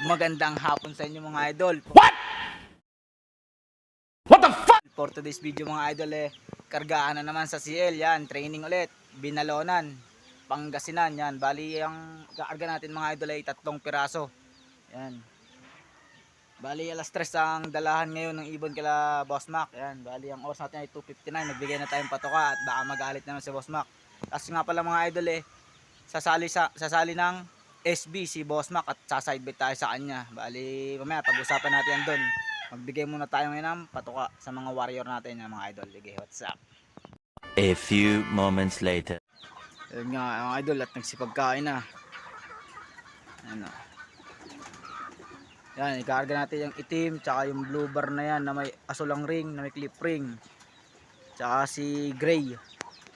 Magandang hapon sa inyo mga idol. What? What the fuck? For today's video mga idol eh, kargaan na naman sa CL yan, training ulit, binalonan, Pangasinan yan. Bali ang kaarga natin mga idol ay tatlong piraso. Yan. Bali alas 3 ang dalahan ngayon ng ibon kila Boss Mac. Yan, bali ang oras natin ay 2.59. Nagbigay na tayong patoka at baka magalit naman si Boss Mac. Kasi nga pala mga idol eh, sasali sa sasali ng SB si Boss Mac at sasidebit tayo sa kanya. Bali, mamaya pag-usapan natin yan doon. Magbigay muna tayo ngayon ng patuka sa mga warrior natin yan mga idol. Sige, what's up? A few moments later. Ayun nga mga idol at nagsipagkain na. Ano. Yan, ikarga natin yung itim tsaka yung blue bar na yan na may asulang ring, na may clip ring. Tsaka si gray.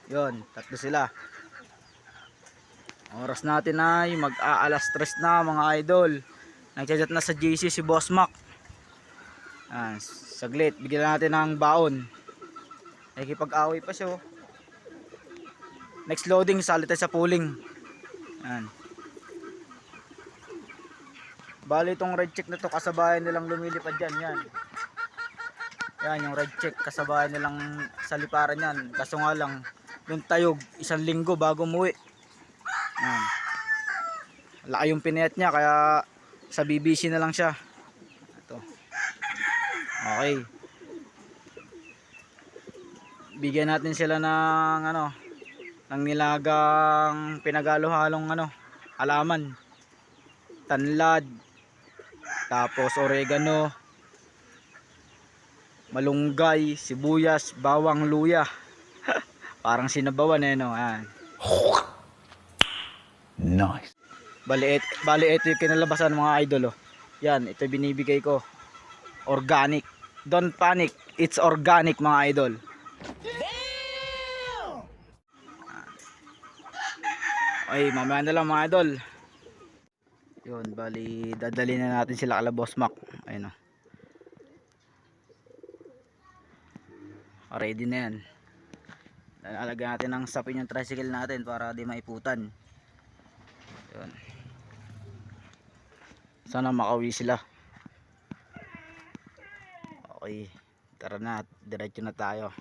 Yon, tatlo sila. Oras natin ay mag-aalas stress na mga idol. Nagchat na sa GC si Boss Mac. Ah, saglit, bigyan natin ng baon. Nakikipag-away pa siya oh. Next loading, sali tayo sa pooling. Yan. Bali itong red check na to kasabayan nilang lumilipad dyan. Yan. Yan yung red check kasabayan nilang sa liparan yan. Kaso nga lang, yung tayog isang linggo bago umuwi. Laki yung pinayat niya kaya sa BBC na lang siya. Ito. Okay. Bigyan natin sila ng ano, ng nilagang pinagalo-halong ano, alaman. Tanlad, tapos oregano, malunggay, sibuyas, bawang luya. Parang sinabawan eh no. Ayan. Nice. Bali, et, bali ito yung kinalabasan mga idol oh. Yan, ito binibigay ko. Organic. Don't panic. It's organic mga idol. Ay, mamaya na lang mga idol. Yun, bali dadali na natin sila kala Boss Mac. Ayun oh. Ready na yan. Lalagyan natin ng sapin yung tricycle natin para di maiputan. Yun. Sana makauwi sila. Okay. Tara na. Diretso na tayo.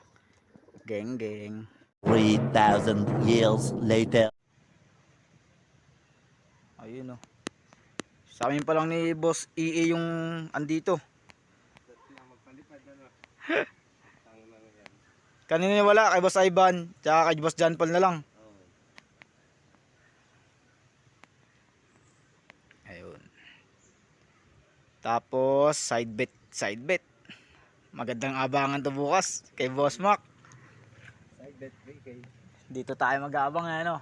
Geng geng. 3,000 years later. Ayun oh. Sa amin pa lang ni Boss EE yung andito. Kanina wala kay Boss Ivan, tsaka kay Boss John Paul na lang. Tapos side bet, side bet. Magandang abangan to bukas kay Boss Mac. Side bet kay. Dito tayo mag-aabang eh, ano.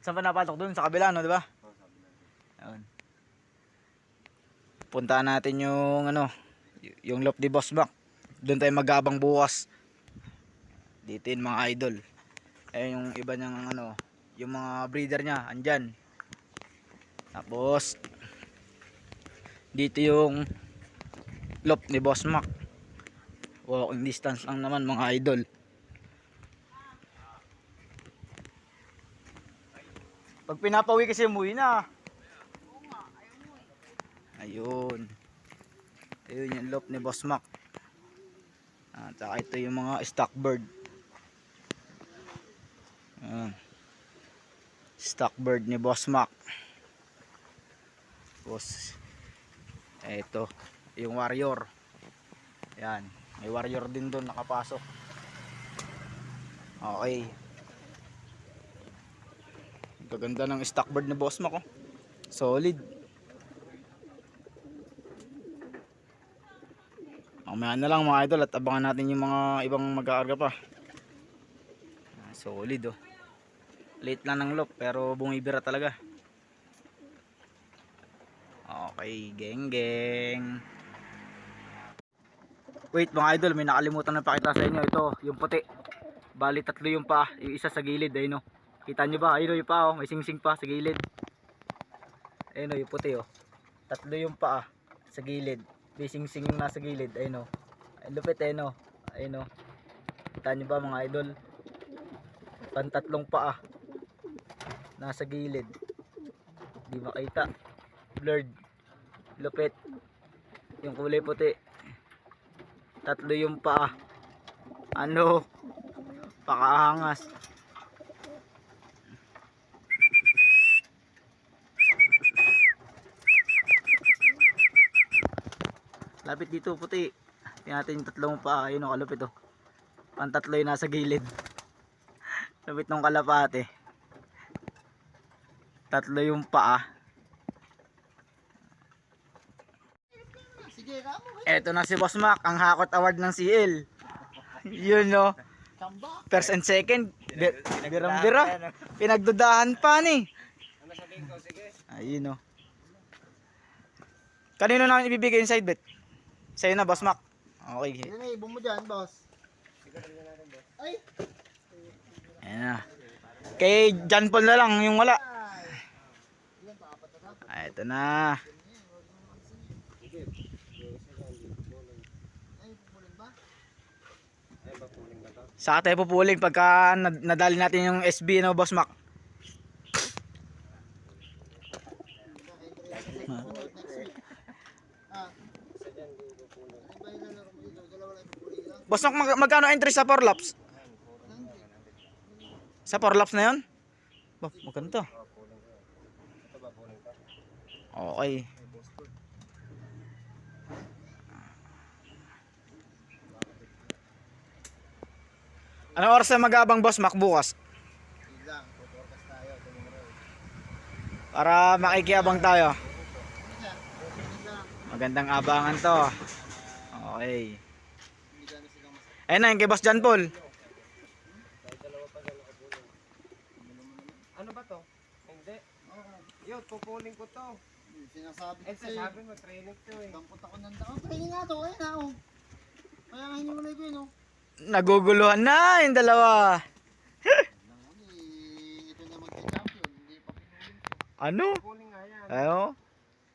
Saan pa napatok dun? Sa kabila, no, di ba? Ayun. Puntahan natin yung ano, yung lop ni Boss Mac. Doon tayo mag-aabang bukas. Dito yun mga idol. Ayun yung iba niyang ano, yung mga breeder niya, andyan. Tapos, dito yung lop ni Boss Mac. Walking distance lang naman mga idol. Pag pinapawi kasi umuwi na. Ayun. Ayun yung lop ni Boss Mac. At saka ito yung mga stock bird. Ayan. Stock bird ni Boss Mac. Boss. Ito. Yung warrior. Yan. May warrior din doon nakapasok. Okay. Gaganda ng stock bird ni Boss Mac oh. Solid. Mamaya na lang mga idol at abangan natin yung mga ibang mag-aarga pa. Solid oh. Late lang ng loop pero bumibira talaga. Okay, geng geng. Wait mga idol, may nakalimutan na pakita sa inyo. Ito, yung puti. Bali tatlo yung pa, yung isa sa gilid, ayun oh. Kita nyo ba? Ayun oh, yung pa oh, may singsing pa sa gilid. Ayun oh, yung puti oh. Tatlo yung pa sa gilid. May singsing yung nasa gilid, ayun. Ay, lupit ayun oh. Ayun oh. Kita nyo ba mga idol? Pantatlong paa. Nasa gilid. Di makita. Blurred. Lupit. Yung kulay puti. Tatlo yung paa. Ano? Pakaangas. Lapit dito puti. Tingnan yung tatlong paa. Ayun o kalupit o. Pantatlo yung nasa gilid. Lapit ng kalapate. Tatlo yung paa. Sige, kamo. Eto na si Boss Mac, ang Hakot Award ng CL. Yun no. First and second. Bir- Birang-bira. Pinagdudahan pa ni. Ano sabihin ko? Sige. Ayun no. Kanino namin ibibigay yung side bet? Sa'yo na, Boss Mac. Okay. Yan na, ibong mo dyan, boss. Ay! Ayan na. Kay John Paul na lang yung wala. Ay! Dapat. Ah, Ito na. Ay, pupulin ba? Ay, papuling ba to? Saka tayo pupuling pagka nad- nadali natin yung SB no, Boss Mac. Boss Mac, mag- magkano entry sa 4 laps? Sa 4 laps na yun? Ba, puling pa? Okay. Anong oras na magabang boss Mac bukas? Hindi lang, puporkas tayo tomorrow. Para makikiabang tayo. Magandang abangan to. Okay. Ayun na yung kay Boss John Paul. Ano ba to? Hindi. Yo, pupuling ko to. Sinasabi ko sa'yo. Sabi mo, training to eh. Dampot ako ng dako. Training nga to, ayun na oh. Kaya nga hiniwalay ko yun oh. Naguguluhan na yung dalawa. Na. Ano? Ano?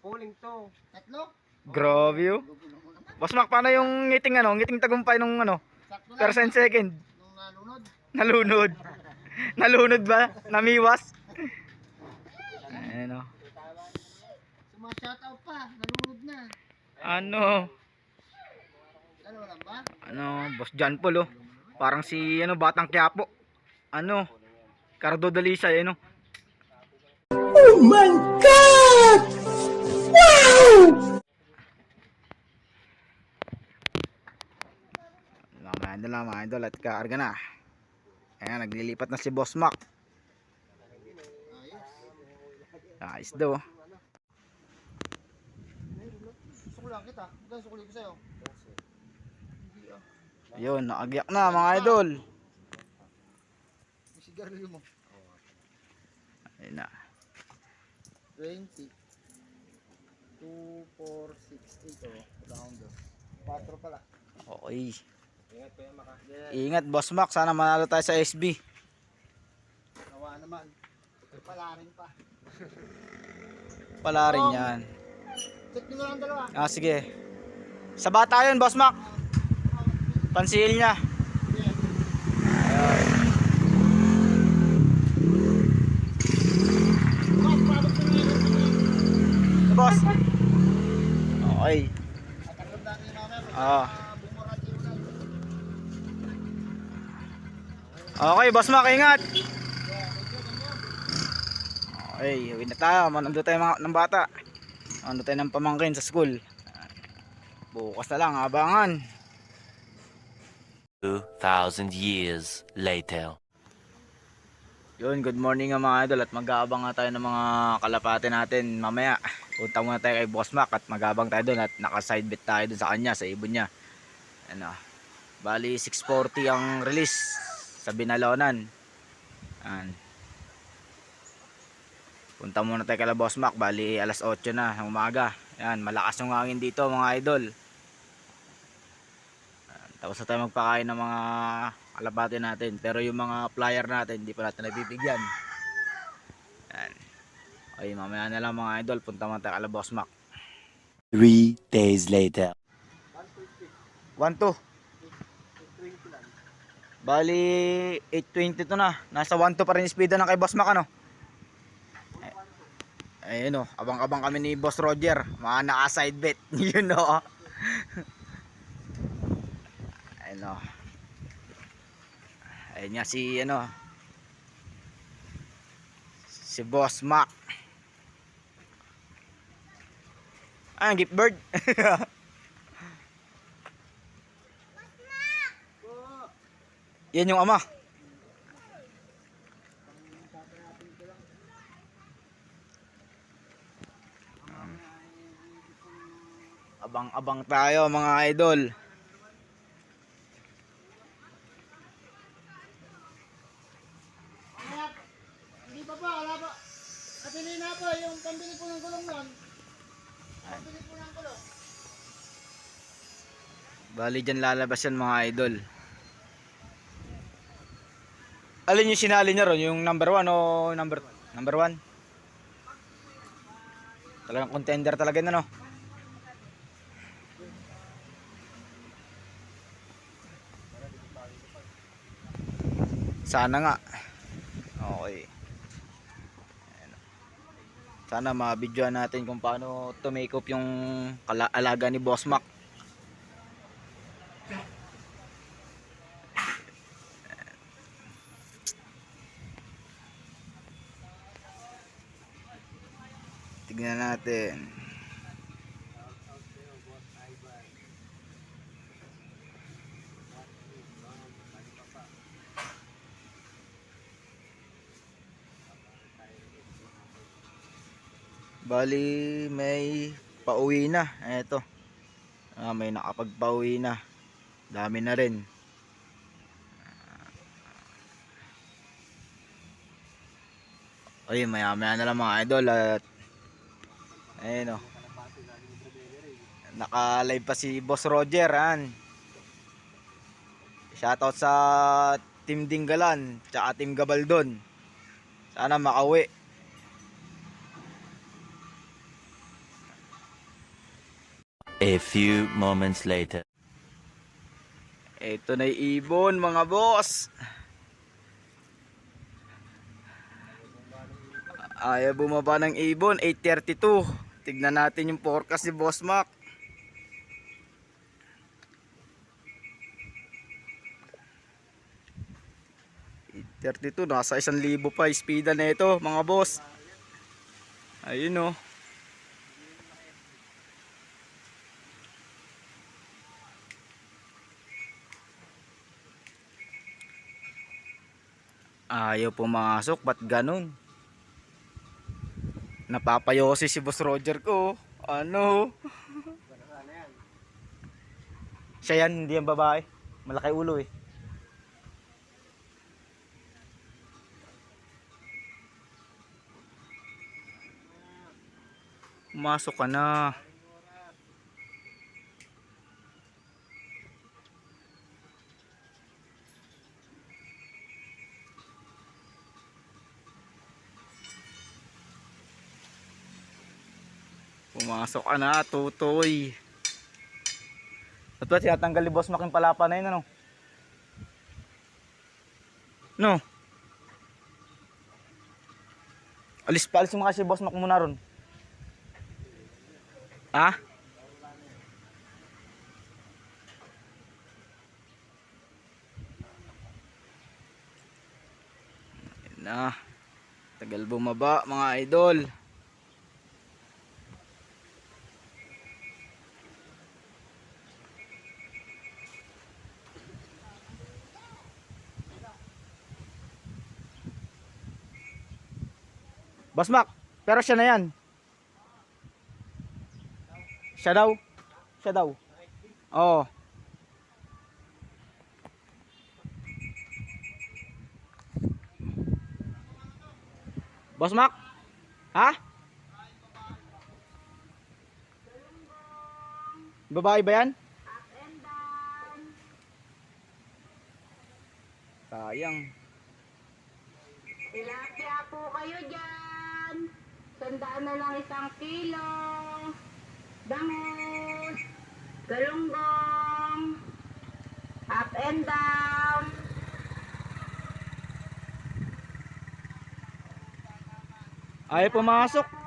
Puling to. Tatlo? Grabe oh. Naman. Boss Mac, paano yung ngiting ano? Ngiting tagumpay nung ano? Percent second. Nung nalunod. Nalunod. Nalunod ba? Namiwas? Ano? Suma-shoutout pa. Nalunod na. Ano? Lang? Ano? Boss John Paul oh. Parang si ano, Batang Quiapo. Ano? Cardo Dalisay, ano? Oh my God! Wow! Mga idol, mga idol, at kaarga na. Ayan, naglilipat na si Boss Mac. Ayos. Ayos daw. oh. Sukulan kita. Magkano sukuli ko sa'yo? Hindi. Ayun, naagyak na mga idol. Sigarilyo mo. Ayun na. 20. 2, 4, 6, 8 oh. Round 4 pala. Okay. Ingat yan maka. Ingat Boss Mac, sana manalo tayo sa SB. Nawa naman. Pala rin pa. Pala rin yan. Check nyo lang dalawa. Ah, sige. Sa bata yun, Boss Mac. Pansil niya. Yeah. Boss. Okay. Ulan. Okay, Boss Mac, ingat. Okay, uwi na tayo. Manando tayo mga, ng bata. Manando tayo ng pamangkin sa school. Bukas na lang, abangan. 2,000 years later. Yun, good morning nga mga idol at mag-aabang nga tayo ng mga kalapate natin mamaya. Punta muna tayo kay Boss Mac at mag-aabang tayo doon at naka-side bet tayo doon sa kanya, sa ibon niya. Ano, bali 640 ang release sa Binalonan. Yan. Punta muna tayo kay Boss Mac, bali alas 8 na ng umaga. Yan, malakas yung hangin dito mga idol. Tapos na tayo magpakain ng mga kalapate natin. Pero yung mga flyer natin, hindi pa natin nabibigyan. Yan. Okay, mamaya na lang mga idol. Punta muna tayo Boss Mac. Three days later. 1-2. Bali, 8.20 to na. Nasa 1-2 pa rin yung speed ng kay Boss Mac, ano? Ayun o, abang-abang kami ni Boss Roger. Mga naka-side bet. Yun o. Ayun o. Ayun nga si ano. Si Boss Mac. Ah, gift bird. Yan yung ama. Abang-abang tayo mga idol. Hindi pa pa, wala pa. At hindi na pa, yung pambili po ng gulong nun. Pambili po ng gulong. Bali dyan lalabas yan mga idol. Alin yung sinali niya ron? Yung number 1 o number number 1? Talagang contender talaga na no. Sana nga. Okay. Ayan. Sana ma-videoan natin kung paano to make up yung alaga ni Boss Mac. Tignan natin. Bali may pauwi na. Eto. Ah, may nakapagpauwi na. Dami na rin. Oy, maya maya na lang mga idol at ayun o. Naka-live pa si Boss Roger han. Shoutout sa Team Dinggalan tsaka Team Gabaldon. Sana makauwi. A few moments later. Ito na ibon mga boss. Ayaw bumaba ng ibon, 8.32. Tignan natin yung forecast ni Boss Mac. Thirty-two, nasa isang libo pa speeda na ito mga boss. Ayun oh. Ayaw pumasok, ba't ganun? Napapayosi si Boss Roger ko. Ano? Siya yan, hindi yan babae. Malaki ulo eh. Pumasok ka na. Pumasok ka na, tutoy. At ba tinatanggal ni Boss Mac palapa na yun, ano? No? Alis pa, alis mo kasi Boss Mac muna ron. Ha? Na. Tagal bumaba mga idol. Boss pero siya na yan. Siya daw. Siya daw. Oo. Boss Mac? Ha? Babae ba yan? Sayang. Tilapia po kayo dyan. Tandaan na lang isang kilo. Bangus. Galunggong. Up and down. Ay pumasok.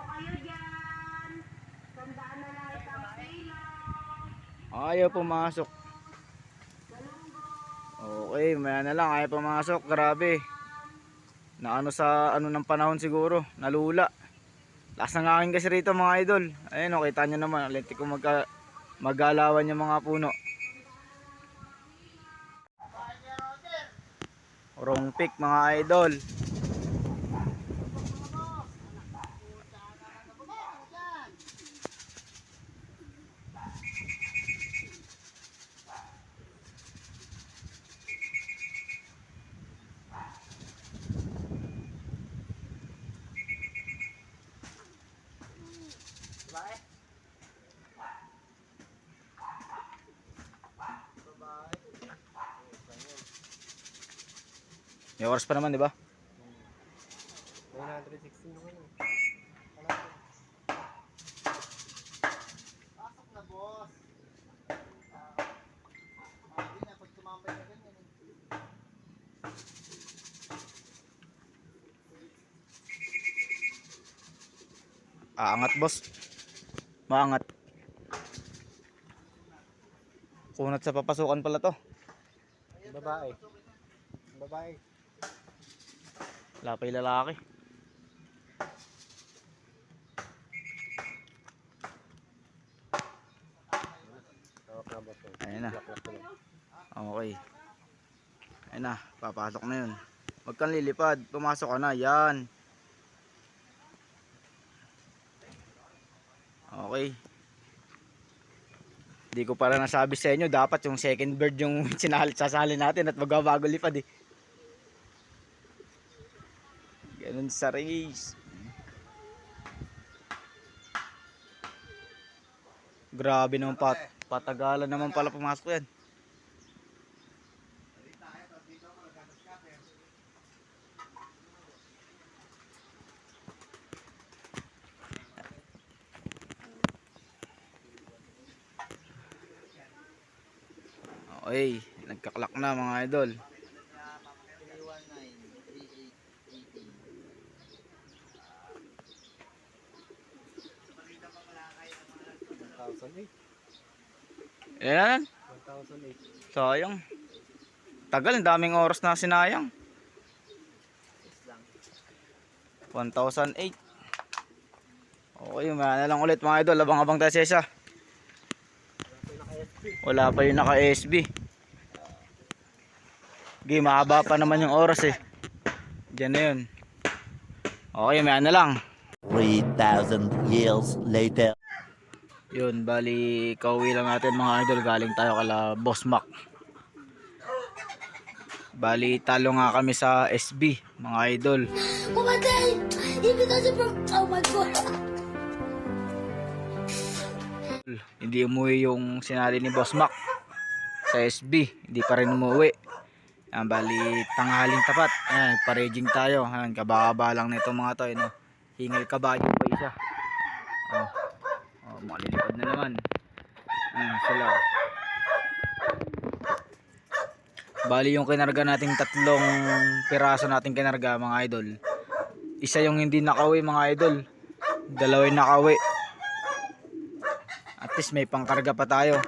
Ayaw pumasok. Okay, maya ano na lang. Ayaw pumasok. Grabe. Naano sa ano ng panahon siguro. Nalula. Lakas ng akin kasi rito mga idol. Ayun o, kita nyo naman. Alintik ko magka, magalawan yung mga puno. Wrong pick mga idol. May oras pa naman, di ba? 116 naman. Pasok na, boss. Aangat, boss. Maangat. Kunat sa papasukan pala to. Babae. Babae. Wala pa yung lalaki. Ayun na. Okay. Ayun na, papasok na yun. Huwag kang lilipad, pumasok ka na, yan. Okay. Hindi ko pala nasabi sa inyo, dapat yung second bird yung sinali, sasali natin at magbabago lipad eh. Ganun sa race. Grabe naman pat patagalan naman pala pumasok yan. Okay, nagkaklak na mga idol. 1,008. Yan, 1,008. sayang. Tagal, daming oras na sinayang. 1,008. Okay, maya na lang ulit mga idol. Abang-abang tayo sa isa. Wala pa yung naka-SB. Okay, mahaba pa naman yung oras eh. Diyan na yun. Okay, maya na lang. 3,000 years later. Yun, bali kauwi lang natin mga idol galing tayo kala Boss Mac. Bali talo nga kami sa SB mga idol. Oh my god! Even though from oh my god! Hindi umuwi yung sinali ni Boss Mac sa SB. Hindi pa rin umuwi. Yan, bali tanghaling tapat. Ayan, paraging tayo. Ayan, kababa lang nito mga to. Ano. Hingal kabayo pa isa. Oh. Malilipad na naman. Ayan, sila. Bali yung kinarga nating tatlong piraso nating kinarga mga idol. Isa yung hindi nakawi mga idol. Dalawa yung nakawi. At least may pangkarga pa tayo.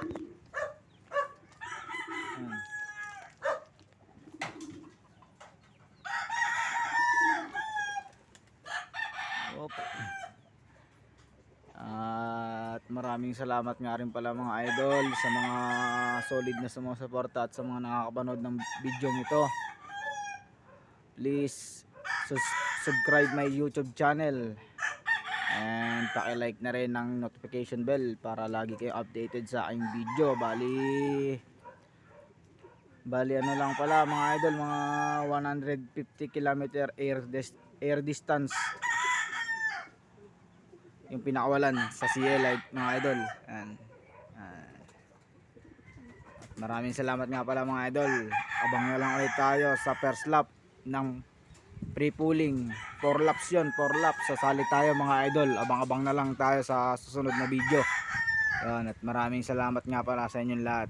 Maraming salamat nga rin pala mga idol sa mga solid na sumusuporta at sa mga nakakapanood ng video ito. Please subscribe my YouTube channel. And paki-like na rin ng notification bell para lagi kayo updated sa aking video. Bali Bali ano lang pala mga idol, mga 150 kilometer air dis- air distance. Yung pinakawalan sa CL mga idol. Yan. Yan. At maraming salamat nga pala mga idol. Abang na lang ulit tayo sa first lap ng free pooling 4 laps yun 4 laps sasali tayo mga idol abang abang na lang tayo sa susunod na video Yan, at maraming salamat nga pala sa inyong lahat